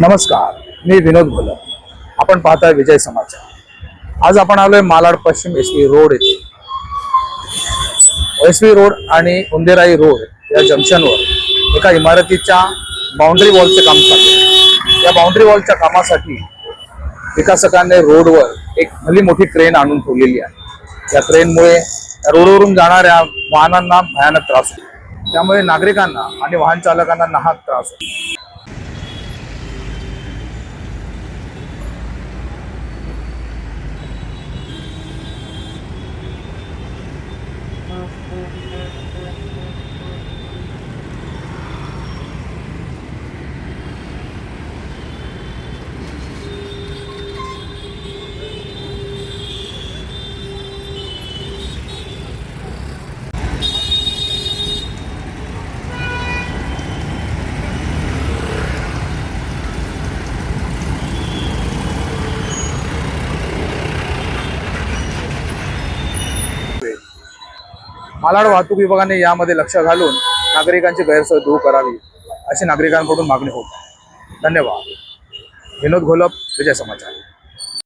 नमस्कार मी विनोद भोल आपण पाहताय विजय समाचार. आज आपण आलोय मालाड पश्चिम एस व्ही रोड येथे. एस व्ही रोड आणि उंदेराई रोड या जंक्शनवर एका इमारतीच्या बाउंड्री वॉलचे काम चालू या बाउंड्री वॉलच्या कामासाठी विकासकांनी रोडवर एक भली मोठी क्रेन आणून ठेवलेली आहे. या क्रेनमुळे रोडवरून जाणाऱ्या वाहनांना भयानक त्रास होतो. त्यामुळे नागरिकांना आणि वाहन चालकांना नाहक त्रास होतो. मालाड वाहतूक विभागाने यामध्ये लक्ष घालून नागरिकांची गैरसोय दूर करावी अशी नागरिकांकडून मागणी होत धन्यवाद. विनोद घोलप विजय समाचार.